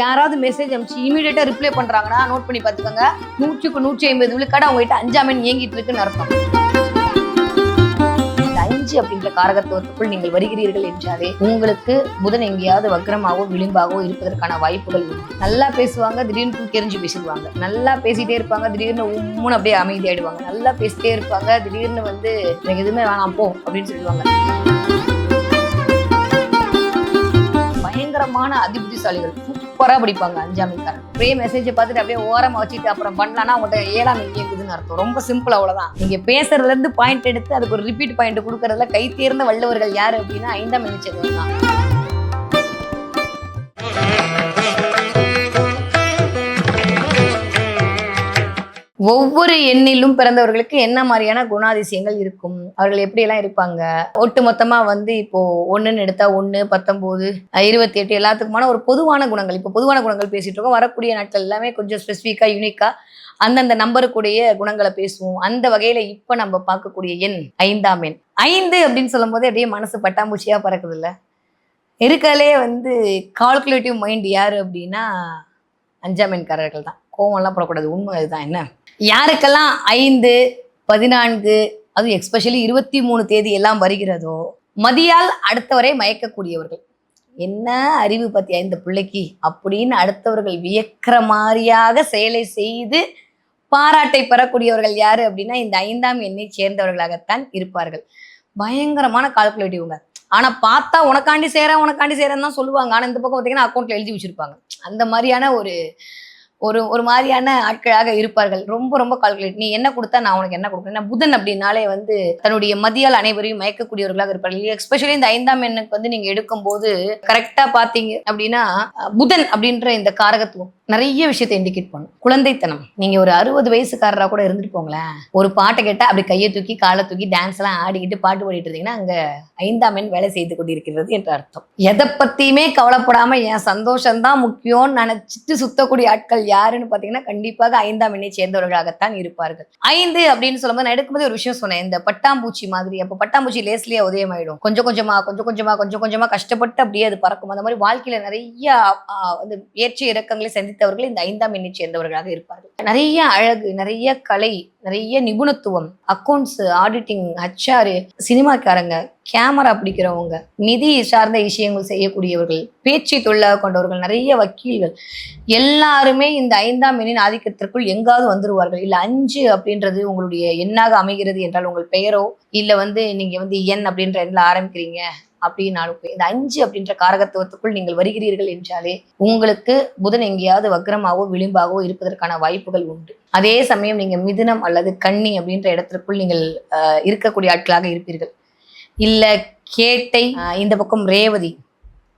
யாராவது மெசேஜ் அனுப்பிச்சு இமீடியட்டா ரிப்ளை பண்றாங்கன்னா நோட் பண்ணி பார்த்துக்கோங்க. நூற்றுக்கு நூற்றி ஐம்பது விழுக்காடு அவங்ககிட்ட அஞ்சாமன் இயங்கிட்டு இருக்குன்னு அர்த்தம். அஞ்சு அப்படின்ற காரகத்துவத்துக்குள் நீங்கள் வருகிறீர்கள் என்றாலே உங்களுக்கு புதன் எங்கேயாவது வக்ரமாகவோ விளிம்பாகவோ இருப்பதற்கான வாய்ப்புகள் உண்டு. நல்லா பேசுவாங்க திடீர்னு தூக்கி எறிஞ்சு பேசிடுவாங்க. நல்லா பேசிட்டே இருப்பாங்க திடீர்னு உம்முன்னு அப்படியே அமைதியாயிடுவாங்க. நல்லா பேசிட்டே இருப்பாங்க திடீர்னு வந்து எனக்கு எதுவுமே வேணாம் போ அப்படின்னு சொல்லுவாங்க பயங்கரமான அதிபுத்திசாலிகள். சூப்பரா படிப்பாங்க மீன்காரன் அப்படியே மெசேஜை பார்த்துட்டு அப்படியே ஓரமா வச்சுட்டு அப்புறம் பண்ணலாம்னா அவங்கள்ட்ட ஏழாம் எங்க இருக்குதுன்னு அர்த்தம். ரொம்ப சிம்பிள் அவ்வளோதான் நீங்கள் பேசுறதுலேருந்து பாயிண்ட் எடுத்து அதுக்கு ஒரு ரிப்பீட் பாயிண்ட் கொடுக்கறதுல கை தேர்ந்த வல்லவர்கள் யார் அப்படின்னா ஐந்தாம் எண்ணிச்சது தான். ஒவ்வொரு எண்ணிலும் பிறந்தவர்களுக்கு என்ன மாதிரியான குணாதிசயங்கள் இருக்கும்? அவர்கள் எப்படியெல்லாம் இருப்பாங்க? ஒட்டு மொத்தமா வந்து இப்போ ஒண்ணுன்னு எடுத்தா ஒண்ணு பத்தொன்பது இருபத்தி எட்டு எல்லாத்துக்குமான ஒரு பொதுவான குணங்கள். இப்போ பொதுவான குணங்கள் பேசிட்டு இருக்கோம். வரக்கூடிய நாட்கள் எல்லாமே கொஞ்சம் ஸ்பெசிஃபிக்கா யூனிக்கா அந்தந்த நம்பருக்குடைய குணங்களை பேசுவோம். அந்த வகையில இப்ப நம்ம பார்க்கக்கூடிய எண் ஐந்தாம் எண். ஐந்து அப்படின்னு சொல்லும் போது அப்படியே மனசு பட்டாம்பூச்சியா பறக்குது இல்ல இருக்கலே வந்து கால்குலேட்டிவ் மைண்ட் யாரு அப்படின்னா அஞ்சாம் எண்காரர்கள் தான். கோவம்லாம் போடக்கூடாது. உண்மை அதுதான். என்ன? யாருக்கெல்லாம் ஐந்து பதினான்கு அதுவும் எக்ஸ்பெஷலி இருபத்தி மூணு தேதி எல்லாம் வருகிறதோ மதியால் அடுத்தவரை மயக்கக்கூடியவர்கள். என்ன அறிவு பத்தியா இந்த பிள்ளைக்கு? அப்படின்னு அடுத்தவர்கள் வியக்கிற மாதிரியாக செயலை செய்து பாராட்டை பெறக்கூடியவர்கள் யாரு அப்படின்னா இந்த ஐந்தாம் எண்ணை சேர்ந்தவர்களாகத்தான் இருப்பார்கள். பயங்கரமான கால்குலேட்டிவ்ங்க ஆனா பார்த்தா உனக்காண்டி செய்றேன் உனக்காண்டி செய்றேன்னு தான் சொல்லுவாங்க. ஆனா இந்த பக்கம் பார்த்தீங்கன்னா அக்கௌண்ட்ல எழுதி வச்சிருப்பாங்க. அந்த மாதிரியான ஒரு ஒரு ஒரு மாதிரியான ஆட்களாக இருப்பார்கள். ரொம்ப ரொம்ப கால்குலேட் நீ என்ன கொடுத்தா நான் உனக்கு என்ன கொடுக்குறேன் புதன் அப்படின்னாலே வந்து தன்னுடைய மதியால் அனைவரையும் மயக்கக்கூடியவர்களாக இருப்பார்கள் எஸ்பெஷலி இந்த ஐந்தாம் எண்ணுக்கு வந்து நீங்க எடுக்கும்போது கரெக்டா பாத்தீங்க அப்படின்னா புதன் அப்படின்ற இந்த காரகத்துவம் நிறைய விஷயத்தை இண்டிகேட் பண்ணும். குழந்தைத்தனம். நீங்க ஒரு அறுபது வயசுக்காரரா கூட இருந்துட்டு போங்களேன். ஒரு பாட்டை கேட்டா அப்படி கையை தூக்கி காலை தூக்கி டான்ஸ் எல்லாம் ஆடிக்கிட்டு பாட்டு பாடிட்டு இருந்தீங்கன்னா அங்க ஐந்தாம் எண் வேலை செய்து கொண்டிருக்கிறது என்ற அர்த்தம். எதை பத்தியுமே கவலைப்படாம என் சந்தோஷம் தான் முக்கியம்னு நினைச்சிட்டு சுத்தக்கூடிய ஆட்கள் யாருன்னு பாத்தீங்கன்னா கண்டிப்பாக ஐந்தாம் எண்ணை சேர்ந்தவர்களாகத்தான் இருப்பார்கள். ஐந்து அப்படின்னு சொல்லும்போது நான் எடுக்கும்போது ஒரு விஷயம் சொன்னேன். இந்த பட்டாம்பூச்சி மாதிரி அப்போ பட்டாம்பூச்சி லேஸ்லயே உதயமாயிடும். கொஞ்சம் கொஞ்சமா கொஞ்சம் கொஞ்சமா கொஞ்சம் கொஞ்சமா கஷ்டப்பட்டு அப்படியே அது பறக்கும். அந்த மாதிரி வாழ்க்கையில நிறைய வந்து ஏற்ற இறக்கங்களை சந்தித்தவர்கள் இந்த ஐந்தாம் எண்ணை சேர்ந்தவர்களாக இருப்பார்கள். நிறைய அழகு நிறைய கலை நிறைய நிபுணத்துவம் அக்கௌண்ட்ஸ் ஆடிட்டிங் ஹச்ஆர் சினிமாக்காரங்க கேமரா பிடிக்கிறவங்க நிதி சார்ந்த விஷயங்கள் செய்யக்கூடியவர்கள் பேச்சு தொழிலாக கொண்டவர்கள் நிறைய வக்கீல்கள் எல்லாருமே இந்த ஐந்தாம் எண்ணின் ஆதிக்கத்திற்குள் எங்காவது வந்துருவார்கள். இல்லை அஞ்சு அப்படின்றது உங்களுடைய எண்ணாக அமைகிறது என்றால் உங்கள் பெயரோ இல்லை வந்து நீங்கள் வந்து எண் அப்படின்ற எண்ணில் ஆரம்பிக்கிறீங்க. அப்படின்னாலும் இந்த அஞ்சு அப்படின்ற காரகத்துவத்துக்குள் நீங்கள் வருகிறீர்கள் என்றாலே உங்களுக்கு புதன் எங்கேயாவது வக்ரமாகவோ விளிம்பாகவோ இருப்பதற்கான வாய்ப்புகள் உண்டு. அதே சமயம் நீங்கள் மிதுனம் அல்லது கண்ணி அப்படின்ற இடத்திற்குள் நீங்கள் இருக்கக்கூடிய ஆட்களாக இருப்பீர்கள். இல்ல கேட்டை இந்த பக்கம் ரேவதி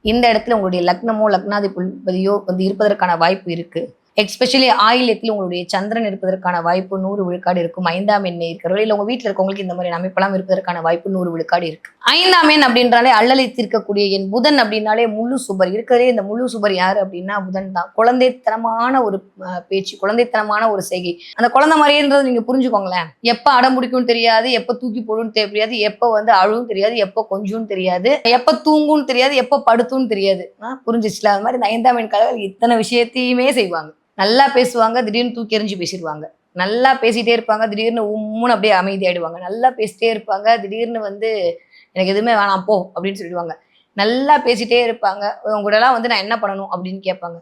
இந்த இடத்துல உங்களுடைய லக்னமோ லக்னாதிபதியோ வந்து இருப்பதற்கான வாய்ப்பு இருக்குது எக்ஸ்பெஷலி ஆயிலத்தில் உங்களுடைய சந்திரன் இருப்பதற்கான வாய்ப்பு நூறு விழுக்காடு இருக்கும். ஐந்தாம் எண்ணெய் இருக்கிறவர்கள் இல்லை உங்க வீட்டில் இருக்கவங்களுக்கு இந்த மாதிரி அமைப்பெல்லாம் இருப்பதற்கான வாய்ப்பு நூறு விழுக்காடு இருக்கு. ஐந்தாம் எண் அப்படின்றாலே அல்லலை தீர்க்கக்கூடிய என் புதன் அப்படின்னாலே முழு சுபர். இருக்கிறதே இந்த முழு சுபர் யாரு அப்படின்னா புதன் தான். குழந்தைத்தனமான ஒரு அஹ், பேச்சு குழந்தைத்தனமான ஒரு செய்கை. அந்த குழந்தை மாதிரின்றது நீங்க புரிஞ்சுக்கோங்களேன். எப்ப அடம் பிடிக்கும்னு தெரியாது எப்ப தூக்கி போடும் தெரியாது எப்ப வந்து அழுவும் தெரியாது எப்ப கொஞ்சும் தெரியாது எப்ப தூங்கும்னு தெரியாது எப்ப படுத்தும்னு தெரியாது. புரிஞ்சிச்சுல? அது மாதிரி இந்த ஐந்தாம் எண் கலைகள் இத்தனை விஷயத்தையுமே செய்வாங்க. நல்லா பேசுவாங்க திடீர்னு தூக்கி எறிஞ்சு பேசிடுவாங்க. நல்லா பேசிட்டே இருப்பாங்க திடீர்னு உம்முன்னு அப்படியே அமைதியாயிடுவாங்க. நல்லா பேசிட்டே இருப்பாங்க திடீர்னு வந்து எனக்கு எதுவுமே வேணாம் போ அப்படின்னு சொல்லிடுவாங்க. நல்லா பேசிட்டே இருப்பாங்க. உங்க கூடலாம் வந்து நான் என்ன பண்ணணும் அப்படின்னு கேட்பாங்க.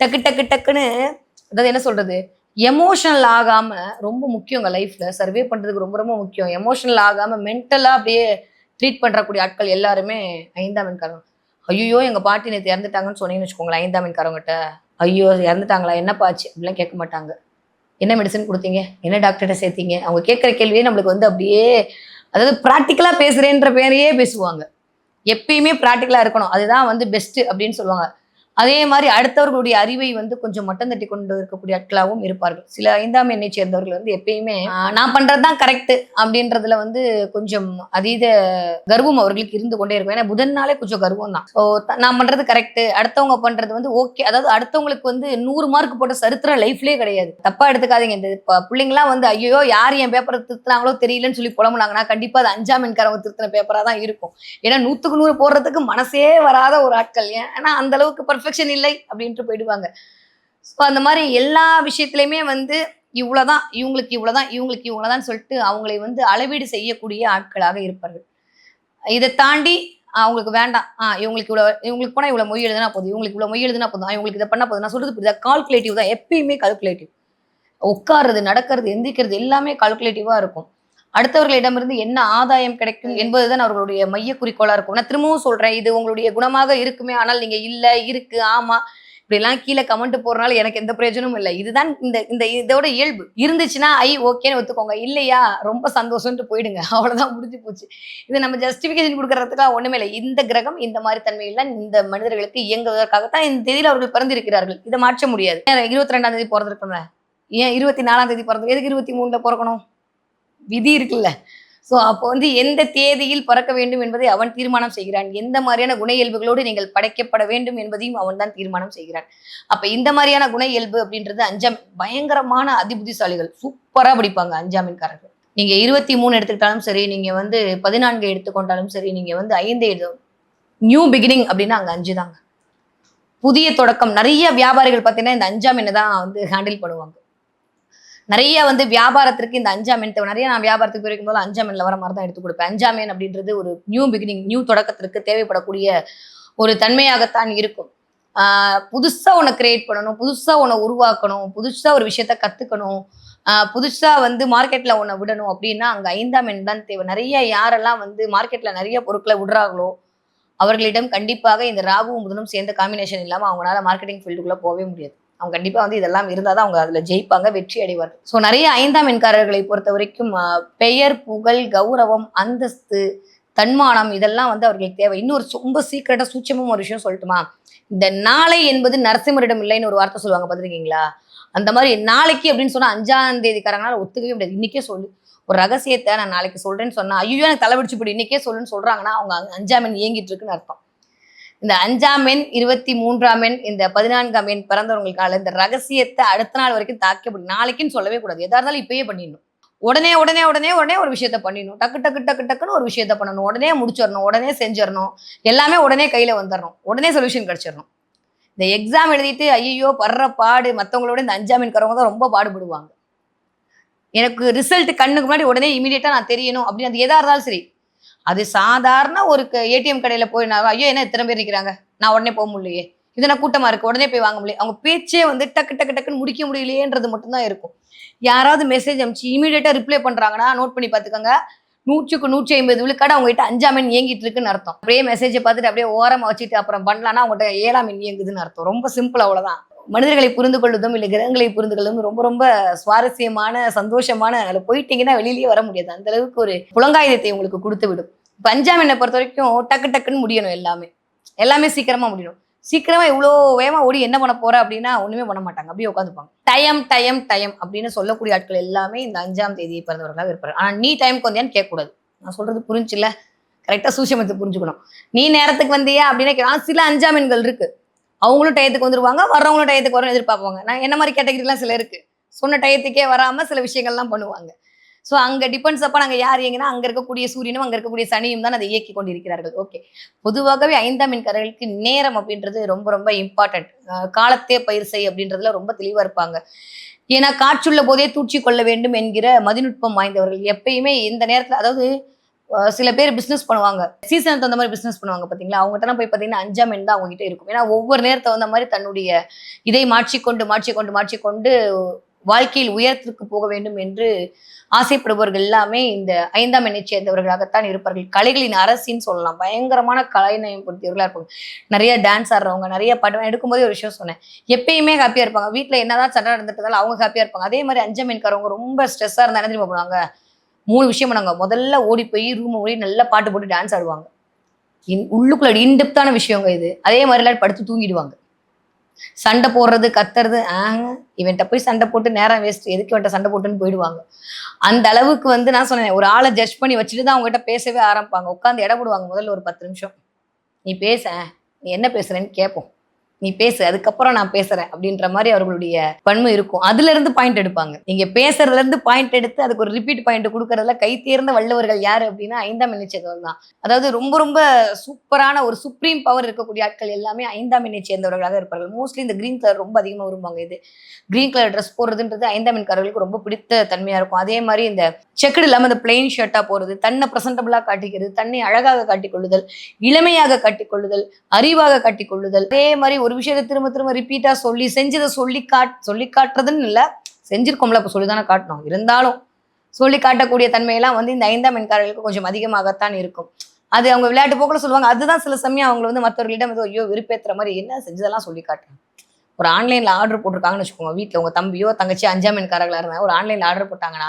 டக்கு டக்கு டக்குன்னு அதாவது என்ன சொல்றது? எமோஷனல் ஆகாம ரொம்ப முக்கியங்க லைஃப்ல சர்வே பண்றதுக்கு ரொம்ப ரொம்ப முக்கியம். எமோஷனல் ஆகாம மென்டலா அப்படியே ட்ரீட் பண்ணுறக்கூடிய ஆட்கள் எல்லாருமே ஐந்தாம் எண்காரங்க. ஐயோ எங்க பாட்டி நேற்று இறந்துட்டாங்கன்னு சொன்னீங்கன்னு வச்சுக்கோங்களேன் ஐந்தாம் எண்காரவங்கிட்ட ஐயோ இறந்துட்டாங்களா? என்னப்பா ஆச்சு? அப்படிலாம் கேட்க மாட்டாங்க. என்ன மெடிசன் கொடுத்தீங்க? என்ன டாக்டர்கிட்ட சேர்த்தீங்க? அவங்க கேட்குற கேள்வியே நம்மளுக்கு வந்து அப்படியே அதாவது ப்ராக்டிக்கலாக பேசுகிறேன்ற பேரையே பேசுவாங்க. எப்பயுமே ப்ராக்டிக்கலாக இருக்கணும். அதுதான் வந்து பெஸ்ட்டு அப்படின்னு சொல்லுவாங்க. அதே மாதிரி அடுத்தவர்களுடைய அறிவை வந்து கொஞ்சம் மட்டம் தட்டி கொண்டு இருக்கக்கூடிய ஆட்களாகவும் இருப்பார்கள். சில ஐந்தாம் எண்ணை சேர்ந்தவர்கள் வந்து எப்பயுமே நான் பண்றதுதான் கரெக்ட் அப்படின்றதுல வந்து கொஞ்சம் அதீத கர்வம் அவர்களுக்கு இருந்து கொண்டே இருக்கும். ஏன்னா புதன்னாலே கொஞ்சம் கர்வம் தான் ஸோ நான் பண்றது கரெக்ட் அடுத்தவங்க பண்றது வந்து ஓகே அதாவது அடுத்தவங்களுக்கு வந்து நூறு மார்க் போட்ட சரித்திரம் லைஃப்லயே கிடையாது. தப்பா எடுத்துக்காதீங்க. இந்த பிள்ளைங்களாம் பிள்ளைங்கலாம் வந்து ஐயோ யார் என் பேப்பரை திருத்தினாங்களோ தெரியலன்னு சொல்லி புலம்புனாங்கன்னா கண்டிப்பா அது அஞ்சாம் எண்காரவங்க திருத்தின பேப்பரா தான் இருக்கும். ஏன்னா நூத்துக்கு நூறு போடுறதுக்கு மனசே வராத ஒரு ஆட்கள். ஏன் ஏன்னா அந்த அளவுக்கு பர்ஃபெக்ட் பர்ஃபெக்ஷன் இல்லை அப்படின்ட்டு போயிடுவாங்க. ஸோ அந்த மாதிரி எல்லா விஷயத்துலையுமே வந்து இவ்வளோதான் இவங்களுக்கு இவ்வளோதான் இவங்களுக்கு இவ்வளோதான் சொல்லிட்டு அவங்களை வந்து அளவீடு செய்யக்கூடிய ஆட்களாக இருப்பார்கள். இதை தாண்டி அவங்களுக்கு வேண்டாம். ஆ இவங்களுக்கு இவ்வளோ இவங்களுக்கு போனால் இவ்வளோ மொய் எழுதுனா போதும். இவங்களுக்கு இவ்வளோ மொய் எழுதுனா போதும். இவங்களுக்கு இதை பண்ணால் போதும். நான் சொல்றது புரியுதா? கால்குலேட்டிவ் தான். எப்பயுமே கால்குலேட்டிவ் உட்கார்றது நடக்கிறது எந்திரிக்கிறது எல்லாமே கால்குலேட்டிவாக இருக்கும். அடுத்தவர்களிடமிருந்து என்ன ஆதாயம் கிடைக்கும் என்பதுதான் அவர்களுடைய மைய குறிக்கோளா இருக்கும். நான் திரும்பவும் சொல்றேன் இது உங்களுடைய குணமாக இருக்குமே ஆனால் நீங்க இல்ல இருக்கு ஆமா. இப்படிலாம் கீழே கமெண்ட் போறனால எனக்கு எந்த பிரயோஜனமும் இல்லை. இதுதான் இந்த இந்த இதோட இயல்பு. இருந்துச்சுன்னா ஐ ஓகேன்னு ஒத்துக்கோங்க. இல்லையா? ரொம்ப சந்தோஷம்ட்டு போயிடுங்க. அவ்வளவுதான் முடிஞ்சு போச்சு. இது நம்ம ஜஸ்டிபிகேஷன் கொடுக்கறதுக்காக ஒண்ணுமே இல்லை. இந்த கிரகம் இந்த மாதிரி தன்மையெல்லாம் இந்த மனிதர்களுக்கு இயங்குவதற்காகத்தான் இந்த தேதியில் அவர்கள் பிறந்திருக்கிறார்கள். இதை மாற்ற முடியாது. இருபத்தி ரெண்டாம் தேதி பிறந்திருக்கோம்ல? ஏன் இருபத்தி நாலாம் தேதி பிறந்தது எதுக்கு இருபத்தி மூணுல பிறக்கணும்? விதி இருக்குல்ல. ஸோ அப்போ வந்து எந்த தேதியில் பிறக்க வேண்டும் என்பதை அவன் தீர்மானம் செய்கிறான். எந்த மாதிரியான குண இயல்புகளோடு நீங்கள் படைக்கப்பட வேண்டும் என்பதையும் அவன் தான் தீர்மானம் செய்கிறான். அப்போ இந்த மாதிரியான குண இயல்பு அப்படின்றது அஞ்சாம் பயங்கரமான அதிபுத்திசாலிகள். சூப்பராக படிப்பாங்க அஞ்சாமின்காரர்கள். நீங்கள் இருபத்தி மூணு எடுத்துக்கிட்டாலும் சரி நீங்கள் வந்து பதினான்கு எடுத்துக்கொண்டாலும் சரி நீங்கள் வந்து ஐந்து எடு நியூ பிகினிங் அப்படின்னா அங்கே அஞ்சு தாங்க. புதிய தொடக்கம். நிறைய வியாபாரிகள் பார்த்தீங்கன்னா இந்த அஞ்சாம் என்ன தான் வந்து ஹேண்டில் பண்ணுவாங்க. நிறைய வந்து வியாபாரத்திற்கு இந்த அஞ்சாம் எண் தேவை. நிறைய நான் வியாபாரத்துக்கு பிரிக்கும் போது அஞ்சாம் எண்ணில் வர மாதிரி தான் எடுத்து கொடுப்பேன். அஞ்சாம் எண் அப்படின்றது ஒரு நியூ பிகினிங் நியூ தொடக்கத்திற்கு தேவைப்படக்கூடிய ஒரு தன்மையாகத்தான் இருக்கும். புதுசாக புதுசா ஒன்று கிரியேட் பண்ணணும் புதுசா உன்னை உருவாக்கணும் புதுசா ஒரு விஷயத்த கத்துக்கணும் புதுசாக புதுசா வந்து மார்க்கெட்ல ஒன்றை விடணும் அப்படின்னா அங்க ஐந்தாம் எண் தான் தேவை. நிறைய யாரெல்லாம் வந்து மார்க்கெட்ல நிறைய பொருட்களை விடுறாங்களோ அவர்களிடம் கண்டிப்பாக இந்த ராகுவும் முதலும் சேர்ந்த காம்பினேஷன் இல்லாமல் அவங்களால மார்க்கெட்டிங் ஃபீல்டுக்குள்ள போகவே முடியாது. அவங்க கண்டிப்பாக வந்து இதெல்லாம் இருந்தால் தான் அவங்க அதில் ஜெயிப்பாங்க வெற்றி அடைவார் ஸோ நிறைய ஐந்தாம் எண்காரர்களை பொறுத்த வரைக்கும் பெயர் புகழ் கௌரவம் அந்தஸ்து தன்மானம் இதெல்லாம் வந்து அவர்களுக்கு தேவை. இன்னொரு ரொம்ப சீக்கிரட்டாக சூட்சமும் ஒரு விஷயம் சொல்லட்டுமா? இந்த நாளை என்பது நரசிம்மரிடம் இல்லைன்னு ஒரு வார்த்தை சொல்லுவாங்க பார்த்துருக்கீங்களா? அந்த மாதிரி நாளைக்கு அப்படின்னு சொன்னால் அஞ்சாம் தேதிக்காரங்களால ஒத்துக்கவே முடியாது. இன்னைக்கே சொல்லு. ஒரு ரகசியத்தை நான் நாளைக்கு சொல்கிறேன்னு சொன்னால் ஐயோ எனக்கு தலைவடிச்சு போய் இன்னைக்கே சொல்லுன்னு சொல்கிறாங்கன்னா அவங்க அஞ்சாம் எண் இயங்கிட்டு இருக்குன்னு அர்த்தம். இந்த அஞ்சாம் எண் இருபத்தி மூன்றாம் எண் இந்த பதினான்காம் எண் பிறந்தவங்களுக்கால இந்த ரகசியத்தை அடுத்த நாள் வரைக்கும் தாக்க முடியும் நாளைக்குன்னு சொல்லவே கூடாது. எதா இருந்தாலும் இப்பயே பண்ணிடணும். உடனே உடனே உடனே உடனே ஒரு விஷயத்த பண்ணிடணும். டக்கு டக்கு டக்கு டக்குன்னு ஒரு விஷயத்த பண்ணணும். உடனே முடிச்சிடணும். உடனே செஞ்சிடணும். எல்லாமே உடனே கையில வந்துடணும். உடனே சொல்யூஷன் கிடைச்சிடணும். இந்த எக்ஸாம் எழுதிட்டு ஐயோ படுற பாடு மற்றவங்களோட இந்த அஞ்சாம் எண்காரவங்க தான் ரொம்ப பாடுபடுவாங்க. எனக்கு ரிசல்ட் கண்ணுக்கு முன்னாடி உடனே இமீடியட்டா நான் தெரியணும். அப்படின்னு அது எதா இருந்தாலும் சரி. அது சாதாரண ஒரு ஏடிஎம் கடையில போய் நான் ஐயோ என்ன இத்தனை பேர் நிற்கிறாங்க நான் உடனே போக முடியலையே. இது கூட்டமாக கூட்டமா இருக்கு? உடனே போய் வாங்க முடியல அவங்க பேச்சே வந்து டக்கு டக்கு டக்குன்னு முடிக்க முடியலையேன்றது மட்டும்தான் இருக்கும். யாராவது மெசேஜ் அனுப்பிச்சு இமீடியட்டா ரிப்ளை பண்றாங்கன்னா நோட் பண்ணி பார்த்துக்கோங்க நூற்றுக்கு நூற்றி ஐம்பது விழுக்காடு அவங்ககிட்ட அஞ்சாம் மீன் இயங்கிட்டு இருக்குன்னு அர்த்தம். அப்படியே மெசேஜை பார்த்துட்டு அப்படியே ஓரமா வச்சுட்டு அப்புறம் பண்ணலான்னா அவங்ககிட்ட ஏழாம் மீன் இயங்குதுன்னு அர்த்தம். ரொம்ப சிம்பிள் அவ்வளோதான் மனிதர்களை புரிந்து கொள்வதும் இல்லை கிரகங்களை புரிந்து கொள்வதும் ரொம்ப ரொம்ப சுவாரஸ்யமான சந்தோஷமான அதில் போயிட்டீங்கன்னா வெளியிலேயே வர முடியாது. அந்த அளவுக்கு ஒரு புலங்காயுதத்தை உங்களுக்கு கொடுத்து விடும் பஞ்சாமினை பொறுத்த வரைக்கும் டக்கு டக்குன்னு முடியணும் எல்லாமே. எல்லாமே சீக்கிரமா முடியணும். சீக்கிரமா இவ்வளோ வேகமா ஓடி என்ன பண்ண போற அப்படின்னா ஒண்ணுமே பண்ண மாட்டாங்க. அப்படியே உட்காந்துப்பாங்க டயம் டயம் டயம் அப்படின்னு சொல்லக்கூடிய ஆட்கள் எல்லாமே இந்த அஞ்சாம் தேதியை பிறந்தவர்களாக இருப்பாரு ஆனா நீ டைம்க்கு வந்தியான்னு கேட்கக்கூடாது. நான் சொல்றது புரிஞ்சுல கரெக்டா சூசியமத்தை புரிஞ்சுக்கணும். நீ நேரத்துக்கு வந்தியா அப்படின்னா கேட்கலாம் சில அஞ்சாம் எண்கள் இருக்கு. அவங்களும் டயத்துக்கு வந்துருவாங்க வர்றவங்களும் டயத்துக்கு வரணும் எதிர்பார்ப்பாங்க. நான் என்ன மாதிரி கேட்டகரிலாம் சில இருக்கு. சொன்ன டயத்துக்கே வராம சில விஷயங்கள்லாம் பண்ணுவாங்க. ஸோ அங்கே டிபெண்ட்ஸ் அப்போ நாங்கள் யார் எங்கன்னா அங்கே இருக்கக்கூடிய சூரியனும் அங்கே இருக்கக்கூடிய சனியும் தான் அதை இயக்கி கொண்டிருக்கிறார்கள். ஓகே பொதுவாகவே ஐந்தாம் எண்காரர்களுக்கு நேரம் அப்படின்றது ரொம்ப ரொம்ப இம்பார்ட்டன்ட் காலத்தே பயிர் செய் அப்படின்றதுல ரொம்ப தெளிவாக இருப்பாங்க. ஏன்னா காற்றுள்ள போதே தூற்றி கொள்ள வேண்டும் என்கிற மதிநுட்பம் வாய்ந்தவர்கள். எப்பயுமே இந்த நேரத்தில் அதாவது சில பேர் பிசினஸ் பண்ணுவாங்க. சீசனுக்கு தகுந்த மாதிரி பிசினஸ் பண்ணுவாங்க பார்த்தீங்களா அவங்ககிட்ட போய் பார்த்தீங்கன்னா அஞ்சாம் எண் தான் அவங்ககிட்ட இருக்கும். ஏன்னா ஒவ்வொரு நேரத்தை வந்த மாதிரி தன்னுடைய இதை மாற்றிக்கொண்டு மாற்றிக்கொண்டு மாற்றிக்கொண்டு வாழ்க்கையில் உயரத்திற்கு போக வேண்டும் என்று ஆசைப்படுபவர்கள் எல்லாமே இந்த ஐந்தாம் எண்ணை சேர்ந்தவர்களாகத்தான் இருப்பார்கள். கலைகளின் அரசின்னு சொல்லலாம். பயங்கரமான கலைநயம் பொறுத்தவர்களாக இருப்பாங்க. நிறைய டான்ஸ் ஆடுறவங்க நிறைய படம் எடுக்கும்போதே ஒரு விஷயம் சொன்னேன். எப்பயுமே ஹாப்பியாக இருப்பாங்க. வீட்டில் என்னதான் சண்டை நடந்துட்டதால அவங்க ஹாப்பியாக இருப்பாங்க. அதே மாதிரி அஞ்சாம் எண்காரவங்க ரொம்ப ஸ்ட்ரெஸ்ஸாக இருந்தால் என்ன தெரியுமா மூணு விஷயம் பண்ணாங்க. முதல்ல ஓடி போய் ரூம் ஓடி நல்லா பாட்டு போட்டு டான்ஸ் ஆடுவாங்க. இன்- உள்ளுக்குள்ள இன்டெப்தான விஷயங்க இது. அதே மாதிரி எல்லாரும் படுத்து தூங்கிடுவாங்க. சண்டை போடுறது கத்துறது ஆங்க இவன்கிட்ட போய் சண்டை போட்டு நேரம் வேஸ்ட் எதுக்கு இவன்ட்ட சண்டை போட்டுன்னு போயிடுவாங்க. அந்த அளவுக்கு வந்து நான் சொன்னேன் ஒரு ஆளை ஜட்ஜ் பண்ணி வச்சுட்டு தான் அவங்ககிட்ட பேசவே ஆரம்பிப்பாங்க. உட்காந்து இட போடுவாங்க முதல்ல ஒரு பத்து நிமிஷம். நீ பேச நீ என்ன பேசுறேன்னு கேட்போம். நீ பேசு அதுக்கப்புறம் நான் பேசுறேன் அப்படின்ற மாதிரி அவர்களுடைய பண்பு இருக்கும். அதுல இருந்து பாயிண்ட் எடுப்பாங்க. நீங்க பேசுறதுல இருந்து பாயிண்ட் எடுத்து அதுக்கு ஒரு ரிப்பீட் பாயிண்ட் கொடுக்கறதுல கை தேர்ந்த வல்லவர்கள் யாரு அப்படின்னா ஐந்தாம் எண்ணெய் தான். அதாவது ரொம்ப ரொம்ப சூப்பரான ஒரு சுப்ரீம் பவர் இருக்கக்கூடிய ஆட்கள் எல்லாமே ஐந்தாம் எண்ணெய் சேர்ந்தவர்களாக இருப்பார்கள். மோஸ்ட்லி இந்த கிரீன் கலர் ரொம்ப அதிகமா விரும்புவாங்க இது. கிரீன் கலர் ட்ரெஸ் போடுறதுன்றது ஐந்தாம் எண்காரர்களுக்கு ரொம்ப பிடித்த தன்மையா இருக்கும். அதே மாதிரி இந்த செக்குடு இல்லாம இந்த பிளெயின் ஷர்ட்டா போறது தன்னை பிரசன்டபிளா காட்டிக்கிறது தன்னை அழகாக காட்டிக்கொள்ளுதல் இளமையாக காட்டிக்கொள்ளுதல் அறிவாக காட்டிக்கொள்ளுதல். அதே மாதிரி ஒரு விஷயத்தை திரும்ப திரும்ப ரிப்பீட்டா சொல்லி செஞ்சதை சொல்லி காட் சொல்லி காட்டுறதுன்னு இல்லை. செஞ்சிருக்கோம்ல இப்போ சொல்லி தானே காட்டணும். இருந்தாலும் சொல்லி காட்டக்கூடிய தன்மையெல்லாம் வந்து இந்த ஐந்தாம் மின்காரர்களுக்கு கொஞ்சம் அதிகமாகத்தான் இருக்கும். அது அவங்க விளையாட்டு போக்கில் சொல்லுவாங்க அதுதான் சில சமயம் அவங்க வந்து மற்றவர்களிடம் ஏதோ ஐயோ விருப்பேற்றுற மாதிரி என்ன செஞ்சதெல்லாம் சொல்லி காட்டுறாங்க. ஒரு ஆன்லைனில் ஆர்டர் போட்டிருக்காங்கன்னு வச்சுக்கோங்க வீட்டில் உங்கள் தம்பியோ தங்கச்சி அஞ்சாம் மின்காரர்களாக இருந்தாங்க ஒரு ஆன்லைனில் ஆர்டர் போட்டாங்கன்னா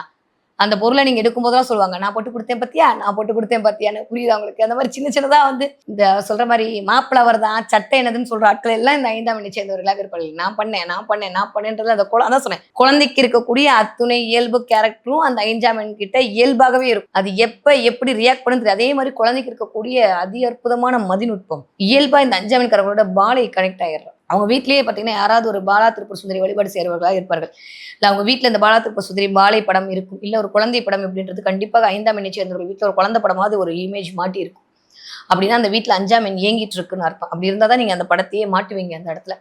அந்த பொருளை நீங்க எடுக்கும் தான் சொல்லுவாங்க நான் போட்டு கொடுத்தேன் பத்தியா? நான் போட்டு கொடுத்தேன் பத்தியான்னு புரியுது அவங்களுக்கு அந்த மாதிரி சின்ன சின்னதா வந்து இந்த சொல்ற மாதிரி மாப்பிளவர் தான் சட்டை என்னதுன்னு சொல்ற ஆட்கள் எல்லாம் இந்த ஐந்தாம் ஒரு சேர்ந்தவர்களாக இருப்பார்கள் நான் பண்ணேன் நான் பண்ணேன் நான் பண்ணேன்றது அந்த குழந்தை தான் சொன்னேன். குழந்தைக்கு இருக்கக்கூடிய அத்துணை இயல்பு கேரக்டரும் அந்த ஐந்தாம் எண் கிட்ட இயல்பாகவே இருக்கும். அது எப்ப எப்படி ரியாக்ட் பண்ணும் தெரியும் அதே மாதிரி குழந்தைக்கு இருக்கக்கூடிய அதி அற்புதமான மதிநுட்பம். இயல்பா இந்த அஞ்சாம் எண்காரங்களோட பாலை கனெக்ட் ஆயிடுறோம். அவங்க வீட்லயே பார்த்தீங்கன்னா யாராவது ஒரு பாலா திருப்பூர் சுந்தரி வழிபாடு செய்கிறவர்களாக இருப்பார்கள். இல்லை அவங்க வீட்டில் இந்த பாலா திருப்பூர் சுந்தரி பாலை படம் இருக்கும். இல்லை ஒரு குழந்தை படம் அப்படின்றது கண்டிப்பாக ஐந்தாம் எண்ணை சேர்ந்தவர்கள் வீட்டில் ஒரு குழந்தை படமாவது ஒரு இமேஜ் மாட்டி இருக்கும் அப்படின்னா அந்த வீட்டில் அஞ்சாம் எண் இயங்கிட்டு இருக்குன்னு அர்த்தம். அப்படி இருந்தால் தான் நீங்கள் அந்த படத்தையே மாட்டுவீங்க அந்த இடத்துல.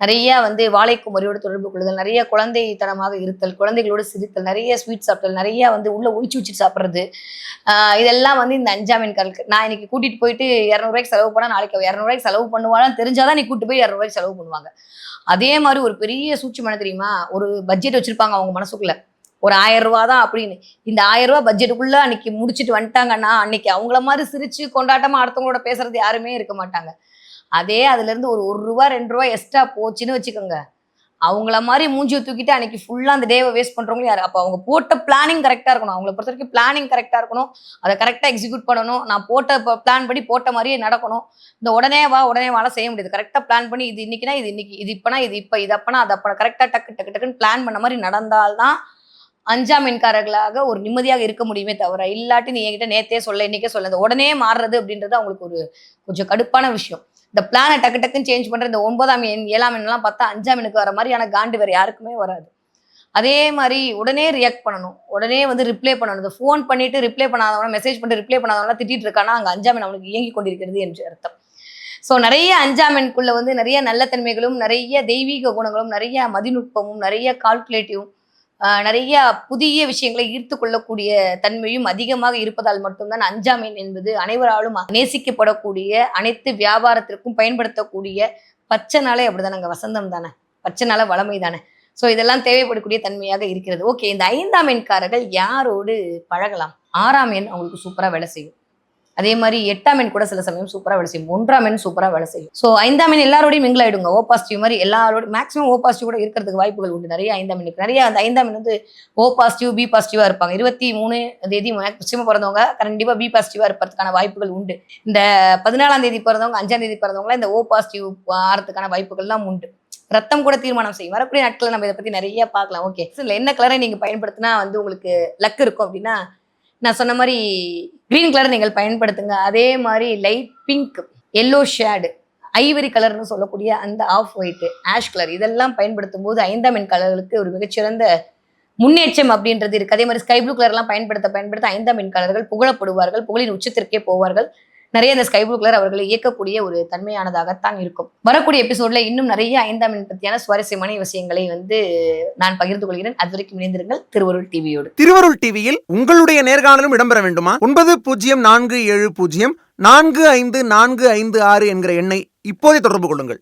நிறைய வந்து வாழைக்குமரியோட தொடர்பு கொள்ளுதல் நிறைய குழந்தைத்தனமாக இருத்தல் குழந்தைகளோடு சிரித்தல் நிறைய ஸ்வீட் சாப்பிட்டல் நிறைய வந்து உள்ள ஒழிச்சு வச்சுட்டு சாப்பிட்றது. இதெல்லாம் வந்து இந்த அஞ்சாமின் எண்களுக்கு நான் இன்னைக்கு கூட்டிட்டு போயிட்டு இரநூறுவாய்க்கு செலவு பண்ணால் நாளைக்கு இரநூறுவாய்க்கு செலவு பண்ணுவான்னு தெரிஞ்சாதான் நீ கூட்டு போய் இரநூறுவாய்க்கு செலவு பண்ணுவாங்க. அதே மாதிரி ஒரு பெரிய சூட்சம் என்ன தெரியுமா? ஒரு பட்ஜெட் வச்சிருப்பாங்க அவங்க மனசுக்குள்ள. ஒரு ஆயிரம் ரூபா தான் அப்படின்னு. இந்த ஆயிரம் ரூபா பட்ஜெட்டுக்குள்ள அன்னைக்கு முடிச்சுட்டு வந்துட்டாங்கன்னா அன்னைக்கு அவங்கள மாதிரி சிரிச்சு கொண்டாட்டமா அடுத்தவங்களோட பேசுறது யாருமே இருக்க மாட்டாங்க. அதே அதுலேருந்து ஒரு ஒரு ரூபா ரெண்டு ரூபா எக்ஸ்ட்ரா போச்சுன்னு வச்சுக்கோங்க. அவங்கள மாதிரி மூஞ்சியை தூக்கிட்டு அன்னைக்கு ஃபுல்லாக அந்த டேவை வேஸ்ட் பண்றவங்களும் யார்? அப்போ அவங்க போட்ட பிளானிங் கரெக்டாக இருக்கணும். அவங்கள பொறுத்த வரைக்கும் பிளானிங் கரெக்டாக இருக்கணும். அதை கரெக்டாக எக்ஸிக்யூட் பண்ணணும். நான் போட்ட பிளான் படி போட்ட மாதிரியே நடக்கணும். இந்த உடனே வா உடனே வாழ செய்ய முடியாது. கரெக்டாக பிளான் பண்ணி இது இன்றைக்கினா இது இன்னைக்கு இது இப்போனா இது இப்போ இது அப்பனா அது அப்போ கரெக்டாக டக்கு டக்கு டக்குன்னு பிளான் பண்ண மாதிரி நடந்தால்தான் அஞ்சாம் மின்காரர்களாக ஒரு நிம்மதியாக இருக்க முடியுமே தவிர இல்லாட்டி நீ என்கிட்ட நேத்தே சொல்ல இன்னைக்கே சொல்ல இந்த உடனே மாறுறது அப்படின்றது அவங்களுக்கு ஒரு கொஞ்சம் கடுப்பான விஷயம். இந்த பிளானை டக்கு டக்குன்னு சேஞ்ச் பண்ணுற இந்த ஒன்பதாம் எண் ஏழாம் எண்ணெல்லாம் பார்த்தா அஞ்சாம் எண்ணுக்கு வர மாதிரியான காண்டு வேறு யாருக்குமே வராது. அதே மாதிரி உடனே ரியாக்ட் பண்ணணும். உடனே வந்து ரிப்ளை பண்ணணும். இந்த ஃபோன் பண்ணிட்டு ரிப்ளை பண்ணாதவன மெசேஜ் பண்ணிட்டு ரிப்ளை பண்ணாதவனா திட்டிட்டு இருக்கானா அங்கே அஞ்சாம் அவனுக்கு இயங்கி கொண்டிருக்கிறது என்று அர்த்தம். ஸோ நிறைய அஞ்சாம் எண்குள்ள வந்து நிறைய நல்ல தன்மைகளும் நிறைய தெய்வீக குணங்களும் நிறைய மதிநுட்பமும் நிறைய கால்குலேட்டிவும் நிறைய புதிய விஷயங்களை ஈர்த்து கொள்ளக்கூடிய தன்மையும் அதிகமாக இருப்பதால் மட்டும்தான் அஞ்சாம் எண் என்பது அனைவராலும் நேசிக்கப்படக்கூடிய அனைத்து வியாபாரத்திற்கும் பயன்படுத்தக்கூடிய பச்சை நாளே அப்படிதானங்க வசந்தம் தானே. பச்சை நாள வளமை தானே. ஸோ இதெல்லாம் தேவைப்படக்கூடிய தன்மையாக இருக்கிறது. ஓகே இந்த ஐந்தாம் எண்காரர்கள் யாரோடு பழகலாம்? ஆறாம் எண் அவங்களுக்கு சூப்பராக வேலை செய்யும். அதே மாதிரி எட்டாம் எண் கூட சில சமயம் சூப்பராக வேலை செய்யும். ஒன்றாம் எண் சூப்பராக வேலை செய்யும். ஸோ ஐந்தாம் எண் எல்லாரோடையும் மிங்கில் ஆயிடுங்க. ஓ பாசிட்டிவ் மாதிரி எல்லாரோட மேக்ஸிமம் ஓ பாசிட்டிவ் கூட இருக்கிறதுக்கு வாய்ப்புகள் உண்டு. நிறைய ஐந்தாம் எண்ணுக்கு. நிறைய அந்த ஐந்தாம் எண் வந்து ஓ பாசிட்டிவ் பி பாசிட்டிவாக இருப்பாங்க. இருபத்தி மூணு தேதி மேக்ஸிமம் பிறந்தவங்க கண்டிப்பாக பி பாசிட்டிவாக இருப்பதுக்கான வாய்ப்புகள் உண்டு. இந்த பதினாலாம் தேதி பிறந்தவங்க அஞ்சாம் தேதி பிறந்தவங்களாம் இந்த ஓ பாசிட்டிவ் ஆறதுக்கான வாய்ப்புகள்லாம் உண்டு. ரத்தம் கூட தீர்மானம் செய்யும். வரக்கூடிய நாட்களில் நம்ம இதை பற்றி நிறைய பார்க்கலாம். ஓகே என்ன கலரை நீங்கள் பயன்படுத்தினா வந்து உங்களுக்கு லக் இருக்கும் அப்படின்னா நான் சொன்ன மாதிரி க்ரீன் கலர் நீங்கள் பயன்படுத்துங்க. அதே மாதிரி light pink yellow shade ivory கலர்னு சொல்லக்கூடிய அந்த ஆஃப் ஒயிட் ஆஷ் கலர் இதெல்லாம் பயன்படுத்தும் போது ஐந்தாம் எண் கலர்களுக்கு ஒரு மிகச்சிறந்த முன்னேற்றம் அப்படின்றது இருக்கு. அதே மாதிரி ஸ்கை ப்ளூ கலர்லாம் பயன்படுத்த பயன்படுத்த ஐந்தாம் எண் கலர்கள் புகழப்படுவார்கள். புகழின் உச்சத்திற்கே போவார்கள். நிறைய இந்த ஸ்கை ப்ளூ கலர் அவர்களை இயக்கக்கூடிய ஒரு தன்மையானதாகத்தான் இருக்கும். வரக்கூடிய எபிசோட்ல இன்னும் நிறைய ஐந்தாம் எண் பற்றியான சுவாரஸ்யமான விஷயங்களை வந்து நான் பகிர்ந்து கொள்கிறேன். அது வரைக்கும் இணைந்திருங்கள் திருவருள் டிவியோடு திருவருள் டிவியில் உங்களுடைய நேர்காணலும் இடம்பெற வேண்டுமா? ஒன்பது பூஜ்ஜியம் நான்கு ஏழு பூஜ்ஜியம் நான்கு ஐந்து நான்கு ஐந்து ஆறு என்கிற எண்ணை இப்போதே தொடர்பு கொள்ளுங்கள்.